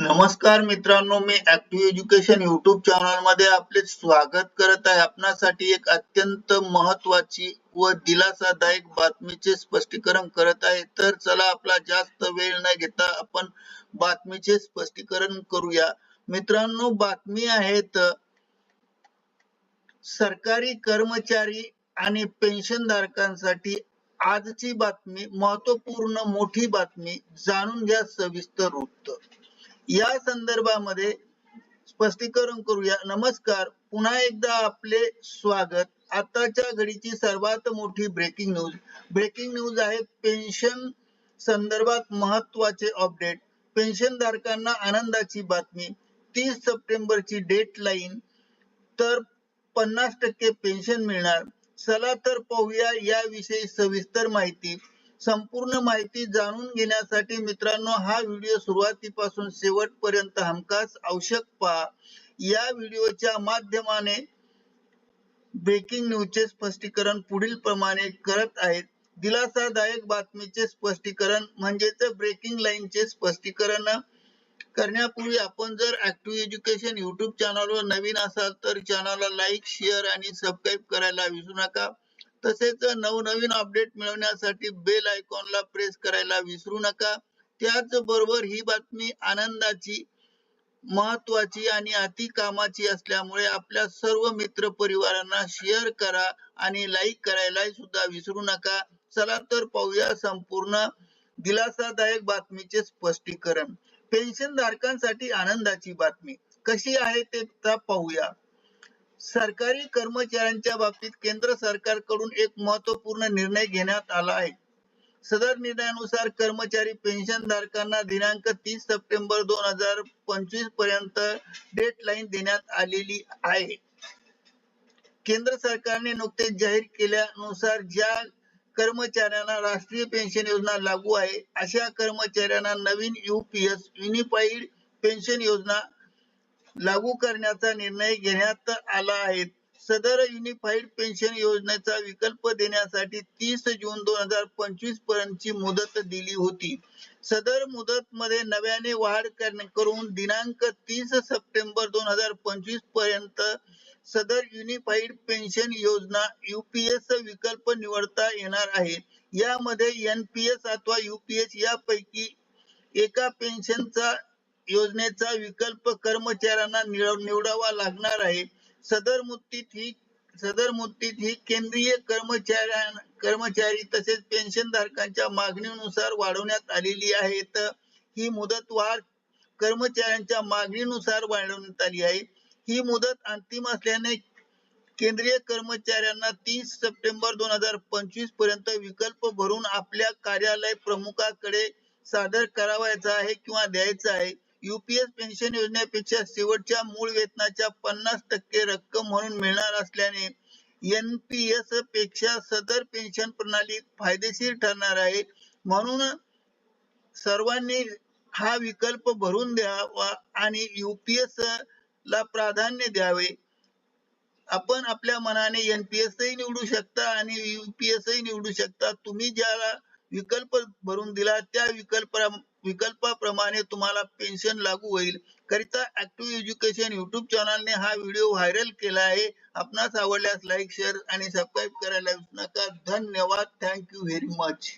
नमस्कार मित्रांनो मी ऍक्टिव्ह एज्युकेशन युट्यूब चॅनलमध्ये आपले स्वागत करत आहे. आपणासाठी एक अत्यंत महत्वाची व दिलासादायक बातमीचे स्पष्टीकरण करत आहे. तर चला आपला जास्त वेळ न घेता आपण बातमीचे स्पष्टीकरण करूया. मित्रांनो बातमी आहेत सरकारी कर्मचारी आणि पेन्शन धारकांसाठी आजची बातमी महत्त्वपूर्ण मोठी बातमी जाणून घ्या सविस्तर वृत्त. या संदर्भामध्ये स्पष्टीकरण करूया. नमस्कार. पुन्हा एकदा आपले स्वागत. आताच्या घडीची सर्वात मोठी ब्रेकिंग न्यूज ब्रेकिंग न्यूज आहे पेन्शन संदर्भात महत्त्वाचे अपडेट पेन्शन धारकांना आनंदाची बातमी. तीस सप्टेंबरची डेट लाईन तर पन्नास टक्के पेन्शन मिळणार. चला तर पाहूया याविषयी सविस्तर माहिती. संपूर्ण माहिती जाणून घेण्यासाठी मित्रांनो हा व्हिडिओ सुरुवातीपासून शेवटपर्यंत हमखास आवश्यक पहा. या व्हिडिओच्या माध्यमाने ब्रेकिंग न्यूजचे स्पष्टीकरण पुढील प्रमाणे करत आहेत. दिलासादायक बातमीचे स्पष्टीकरण म्हणजेच ब्रेकिंग लाईनचे स्पष्टीकरण करण्यापूर्वी आपण जर ऍक्टिव्ह एज्युकेशन युट्यूब चॅनलवर नवीन असाल तर चॅनलला लाईक शेअर आणि सबस्क्राईब करायला विसरू नका. तसेच नवनवीन अपडेट मिळवण्यासाठी बेल आयकॉनला प्रेस करायला विसरू नका. त्याचबरोबर ही बातमी आनंदाची महत्वाची आणि अति कामाची असल्यामुळे आपल्या सर्व मित्र परिवारांना शेअर करा आणि लाईक करायला सुद्धा विसरू नका. चला तर पाहूया संपूर्ण दिलासादायक बातमीचे स्पष्टीकरण. पेन्शन धारकांसाठी आनंदाची बातमी. कशी आहे ते पाहूया. सरकारी कर्मचाऱ्यांच्या बाबतीत केंद्र सरकारकडून एक महत्त्वपूर्ण निर्णय घेण्यात आला आहे. सदर निर्णयानुसार कर्मचारी पेन्शन धारकांना दिनांक तीस सप्टेंबर दोन हजार पंचवीसपर्यंत डेडलाईन देण्यात आलेली आहे. केंद्र सरकारने नुकतेच जाहीर केल्यानुसार ज्या कर्मचाऱ्यांना राष्ट्रीय पेन्शन योजना लागू आहे अशा कर्मचाऱ्यांना नवीन युपीएस युनिफाईड पेन्शन योजना लागू करण्याचा निर्णय घेण्यात आला आहे. सदर युनिफाईड पेन्शन योजनेचा विकल्प देण्यासाठी तीस जून दोन हजार पंचवीस पर्यंतची मुदत दिली होती. सदर मुदत मध्ये नव्याने वाढ करून दिनांक तीस सप्टेंबर दोन हजार पंचवीसपर्यंत सदर युनिफाईड पेन्शन योजना युपीएस विकल्प निवडता येणार आहे. यामध्ये एनपीएस अथवा युपीएस यापैकी एका पेन्शनचा योजनेचा विकल्प कर्मचाऱ्यांना निवडावा लागणार आहे. सदर मुदतीत ही सदर मुदतीत ही केंद्रीय कर्मचाऱ्या कर्मचारी तसेच पेन्शन धारकांच्या मागणीनुसार वाढवण्यात आलेली आहे. तर ही मुदत वाढ कर्मचाऱ्यांच्या मागणीनुसार वाढवण्यात आली आहे. ही मुदत अंतिम असल्याने केंद्रीय कर्मचाऱ्यांना तीस सप्टेंबर दोन हजार पंचवीसपर्यंत विकल्प भरून आपल्या कार्यालय प्रमुखाकडे सादर करावायचा आहे किंवा द्यायचा आहे. युपीएस पेन्शन योजनेपेक्षा शेवटच्या मूळ वेतनाच्या पन्नास टक्के रक्कम म्हणून मिळणार असल्याने एनपीएसपेक्षा सदर पेन्शन प्रणाली फायदेशीर ठरणार आहे. म्हणून सर्वांनी हा विकल्प भरून द्यावा आणि युपीएस ला प्राधान्य द्यावे. आपण आपल्या मनाने एनपीएसही निवडू शकता आणि युपीएस निवडू शकता. तुम्ही ज्याला विकल्प भरून दिला त्या विकल्प विकल्पाप्रमाणे तुम्हाला पेन्शन लागू होईल. करिता ऍक्टिव्ह एज्युकेशन युट्यूब चॅनलने हा व्हिडिओ व्हायरल केला आहे. आपणास आवडल्यास लाईक शेअर आणि सबस्क्राईब करायला विसरू नका. धन्यवाद. Thank you very much